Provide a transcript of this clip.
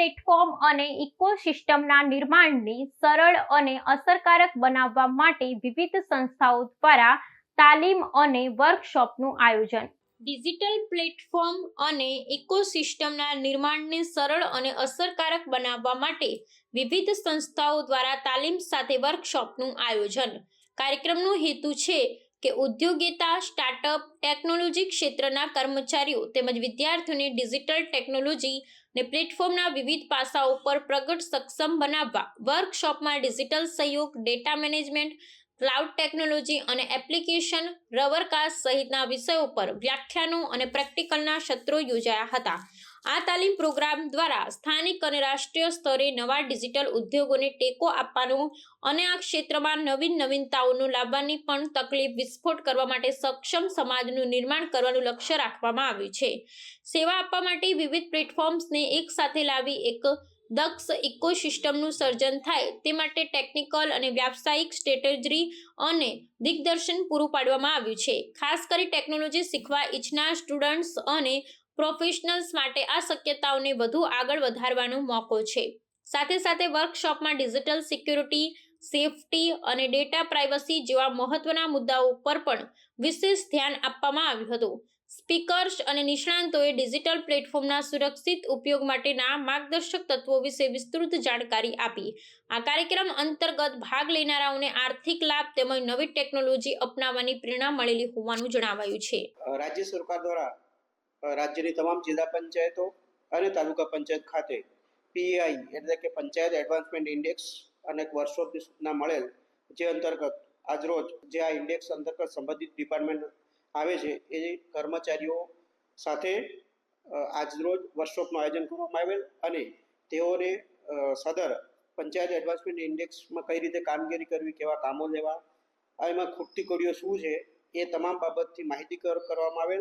Platform અને ઇકોસિસ્ટમના નિર્માણને સરળ અને અસરકારક બનાવવા માટે વિવિધ સંસ્થાઓ દ્વારા તાલીમ અને વર્કશોપનું આયોજન. ડિજિટલ પ્લેટફોર્મ અને ઇકોસિસ્ટમના નિર્માણને સરળ અને અસરકારક બનાવવા માટે વિવિધ સંસ્થાઓ દ્વારા તાલીમ સાથે વર્કશોપનું આયોજન. કાર્યક્રમનો હેતુ છે કે ઉદ્યોગિતા સ્ટાર્ટઅપ ટેકનોલોજી ક્ષેત્રના કર્મચારીઓ તેમજ વિદ્યાર્થીઓને ડિજિટલ ટેકનોલોજી ને પ્લેટફોર્મના વિવિધ પાસાઓ પર પ્રગટ સક્ષમ બનાવવા વર્કશોપમાં ડિજિટલ સહયોગ ડેટા મેનેજમેન્ટ ક્લાઉડ ટેકનોલોજી અને એપ્લિકેશન રબરકાસ્ટ સહિતના વિષયો પર વ્યાખ્યાનો અને પ્રેક્ટિકલના સત્રો યોજાયા હતા. આ તાલીમ પ્રોગ્રામ દ્વારા સ્થાનિક અને રાષ્ટ્રીય સ્તરે નવા ડિજિટલ ઉદ્યોગોને ટેકો આપવાનું અને આ ક્ષેત્રમાં નવીન નવીનતાઓનું લાવવાની પણ તકલીફ વિસ્ફોટ કરવા માટે સક્ષમ સમાજનું નિર્માણ કરવાનું લક્ષ્ય રાખવામાં આવ્યું છે. સેવા આપવા માટે વિવિધ પ્લેટફોર્મ્સને એકસાથે લાવી એક દક્ષ ઇકોસિસ્ટમનું સર્જન થાય તે માટે ટેકનિકલ અને વ્યાવસાયિક સ્ટ્રેટેજી અને દિગ્દર્શન પૂરું પાડવામાં આવ્યું છે. ખાસ કરી ટેકનોલોજી શીખવા ઈચ્છનાર સ્ટુડન્ટ્સ અને પ્રોફેશનલ્સ માટે આ શક્યતાઓને વધુ આગળ વધારવાનો મોકો છે. સાથે સાથે વર્કશોપમાં ડિજિટલ સિક્યુરિટી, સેફટી અને ડેટા પ્રાઇવસી જેવા મહત્વના મુદ્દાઓ પર પણ વિશેષ ધ્યાન આપવામાં આવ્યું હતું. સ્પીકર્સ અને નિષ્ણાંતોએ ડિજિટલ પ્લેટફોર્મના સુરક્ષિત ઉપયોગ માટેના માર્ગદર્શક તત્વો વિશે વિસ્તૃત જાણકારી આપી. આ કાર્યક્રમ અંતર્ગત ભાગ લેનારાઓને આર્થિક લાભ તેમજ નવી ટેકનોલોજી અપનાવવાની પ્રેરણા મળેલી હોવાનું જણાવાયું છે. રાજ્ય સરકાર દ્વારા રાજ્યની તમામ જિલ્લા પંચાયતો અને તાલુકા પંચાયત ખાતે પીઆઈ એટલે કે પંચાયત એડવાન્સમેન્ટ ઇન્ડેક્સ અને એક વર્ષોની સૂચના મળેલ જે અંતર્ગત આજરોજ જે આ ઇન્ડેક્સ અંતર્ગત સંબંધિત ડિપાર્ટમેન્ટ આવે છે એ કર્મચારીઓ સાથે આજરોજ વર્કશોપનું આયોજન કરવામાં આવેલ અને તેઓને સદર પંચાયત એડવાન્સમેન્ટ ઇન્ડેક્સમાં કઈ રીતે કામગીરી કરવી, કેવા કામો લેવા એમાં ખૂટતી કોડીઓ શું છે એ તમામ બાબતથી માહિતી કરવામાં આવેલ.